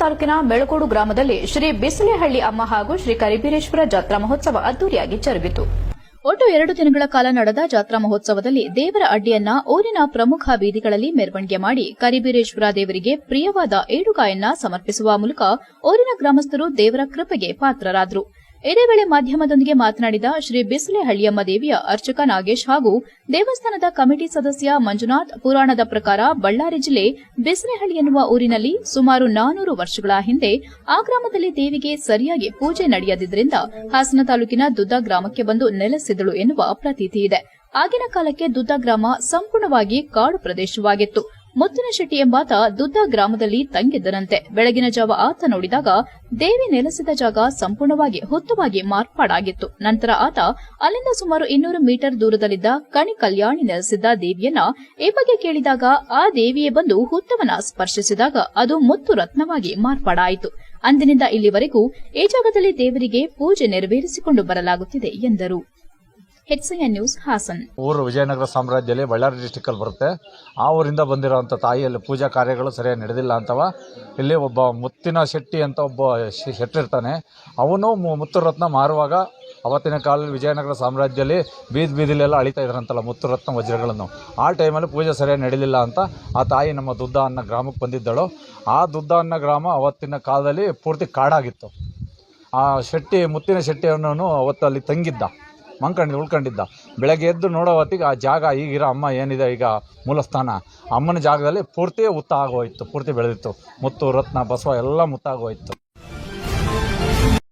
ತಾಲೂಕಿನ ಮೆಳಕೋಡು ಗ್ರಾಮದಲ್ಲಿ ಶ್ರೀ ಬಿಸಿಲೆಹಳ್ಳಿ ಅಮ್ಮ ಹಾಗೂ ಶ್ರೀ ಕರಿಬೀರೇಶ್ವರ ಜಾತ್ರಾ ಮಹೋತ್ಸವ ಅದ್ದೂರಿಯಾಗಿ ಜರುಗಿತು. ಒಟ್ಟು ಎರಡು ದಿನಗಳ ಕಾಲ ನಡೆದ ಜಾತ್ರಾ ಮಹೋತ್ಸವದಲ್ಲಿ ದೇವರ ಅಡ್ಡಿಯನ್ನ ಊರಿನ ಪ್ರಮುಖ ಬೀದಿಗಳಲ್ಲಿ ಮೆರವಣಿಗೆ ಮಾಡಿ ಕರಿಬೀರೇಶ್ವರ ದೇವರಿಗೆ ಪ್ರಿಯವಾದ ಏಡುಗಾಯನ್ನ ಸಮರ್ಪಿಸುವ ಮೂಲಕ ಊರಿನ ಗ್ರಾಮಸ್ಥರು ದೇವರ ಕೃಪೆಗೆ ಪಾತ್ರರಾದರು. ಇದೇ ವೇಳೆ ಮಾಧ್ಯಮದೊಂದಿಗೆ ಮಾತನಾಡಿದ ಶ್ರೀ ಬಿಸಿಲೆಹಳ್ಳಿಯಮ್ಮ ದೇವಿಯ ಅರ್ಚಕ ನಾಗೇಶ್ ಹಾಗೂ ದೇವಸ್ಥಾನದ ಕಮಿಟಿ ಸದಸ್ಯ ಮಂಜುನಾಥ್, ಪುರಾಣದ ಪ್ರಕಾರ ಬಳ್ಳಾರಿ ಜಿಲ್ಲೆ ಬಿಸಿಲೆಹಳ್ಳಿ ಎನ್ನುವ ಊರಿನಲ್ಲಿ ಸುಮಾರು ನಾನೂರು ವರ್ಷಗಳ ಹಿಂದೆ ಆ ಗ್ರಾಮದಲ್ಲಿ ದೇವಿಗೆ ಸರಿಯಾಗಿ ಪೂಜೆ ನಡೆಯದಿದ್ದರಿಂದ ಹಾಸನ ತಾಲೂಕಿನ ದುದ್ದ ಗ್ರಾಮಕ್ಕೆ ಬಂದು ನೆಲೆಸಿದಳು ಎನ್ನುವ ಪ್ರತೀತಿ ಇದೆ. ಆಗಿನ ಕಾಲಕ್ಕೆ ದುದ್ದ ಗ್ರಾಮ ಸಂಪೂರ್ಣವಾಗಿ ಕಾಡು ಪ್ರದೇಶವಾಗಿತ್ತು. ಮುತ್ತಿನಶೆಟ್ಟಿ ಎಂಬಾತ ದುದ್ದ ಗ್ರಾಮದಲ್ಲಿ ತಂಗಿದ್ದನಂತೆ. ಬೆಳಗಿನ ಜಾವ ಆತ ನೋಡಿದಾಗ ದೇವಿ ನೆಲೆಸಿದ ಜಾಗ ಸಂಪೂರ್ಣವಾಗಿ ಹುತ್ತವಾಗಿ ಮಾರ್ಪಾಡಾಗಿತ್ತು. ನಂತರ ಆತ ಅಲ್ಲಿಂದ ಸುಮಾರು ಇನ್ನೂರು ಮೀಟರ್ ದೂರದಲ್ಲಿದ್ದ ಕಣಿ ಕಲ್ಯಾಣಿ ನೆಲೆಸಿದ್ದ ದೇವಿಯನ್ನ ಈ ಬಗ್ಗೆ ಕೇಳಿದಾಗ ಆ ದೇವಿಯೇ ಬಂದು ಹುತ್ತವನ್ನ ಸ್ಪರ್ಶಿಸಿದಾಗ ಅದು ಮುತ್ತು ರತ್ನವಾಗಿ ಮಾರ್ಪಾಡಾಯಿತು. ಅಂದಿನಿಂದ ಇಲ್ಲಿವರೆಗೂ ಈ ಜಾಗದಲ್ಲಿ ದೇವರಿಗೆ ಪೂಜೆ ನೆರವೇರಿಸಿಕೊಂಡು ಬರಲಾಗುತ್ತಿದೆ ಎಂದರು. ಹೆಚ್ಐಎನ್ ನ್ಯೂಸ್ ಹಾಸನ್ ಊರು ವಿಜಯನಗರ ಸಾಮ್ರಾಜ್ಯದಲ್ಲಿ ಬಳ್ಳಾರಿ ಡಿಸ್ಟಿಕ್ಕಲ್ಲಿ ಬರುತ್ತೆ. ಆ ಊರಿಂದ ಬಂದಿರೋಂಥ ತಾಯಿಯಲ್ಲಿ ಪೂಜಾ ಕಾರ್ಯಗಳು ಸರಿಯಾಗಿ ನಡೆದಿಲ್ಲ ಅಂತವ. ಇಲ್ಲಿ ಒಬ್ಬ ಮುತ್ತಿನ ಶೆಟ್ಟಿ ಅಂತ ಒಬ್ಬ ಶೆಟ್ಟಿರ್ತಾನೆ. ಅವನು ಮುತ್ತು ರತ್ನ ಮಾರುವಾಗ ಅವತ್ತಿನ ಕಾಲದಲ್ಲಿ ವಿಜಯನಗರ ಸಾಮ್ರಾಜ್ಯದಲ್ಲಿ ಬೀದಿ ಬೀದಿಲೆಲ್ಲ ಅಳಿತಾ ಇದ್ರಂತಲ್ಲ ಮುತ್ತು ರತ್ನ ವಜ್ರಗಳನ್ನು. ಆ ಟೈಮಲ್ಲಿ ಪೂಜೆ ಸರಿಯಾಗಿ ನಡೆದಿಲ್ಲ ಅಂತ ಆ ತಾಯಿ ನಮ್ಮ ದುದ್ದ ಅನ್ನೋ ಗ್ರಾಮಕ್ಕೆ ಬಂದಿದ್ದಳು. ಆ ದುದ್ದ ಅನ್ನೋ ಗ್ರಾಮ ಅವತ್ತಿನ ಕಾಲದಲ್ಲಿ ಪೂರ್ತಿ ಕಾಡಾಗಿತ್ತು. ಆ ಶೆಟ್ಟಿ, ಮುತ್ತಿನ ಶೆಟ್ಟಿ ಅನ್ನೋನು ಅವತ್ತು ಅಲ್ಲಿ ತಂಗಿದ್ದ. ಮಂಕೊಂಡಿದ್ದ ಉಳ್ಕೊಂಡಿದ್ದ. ಬೆಳಗ್ಗೆ ಎದ್ದು ನೋಡೋ ಹೊತ್ತಿಗೆ ಆ ಜಾಗ ಈಗಿರೋ ಅಮ್ಮ ಏನಿದೆ ಈಗ ಮೂಲಸ್ಥಾನ. ಅಮ್ಮನ ಜಾಗದಲ್ಲಿ ಪೂರ್ತಿ ಉತ್ತ ಆಗೋಯ್ತು, ಪೂರ್ತಿ ಬೆಳೆದಿತ್ತು. ಮುತ್ತು, ರತ್ನ, ಬಸವ ಎಲ್ಲ ಮುತ್ತಾಗೋಯ್ತು.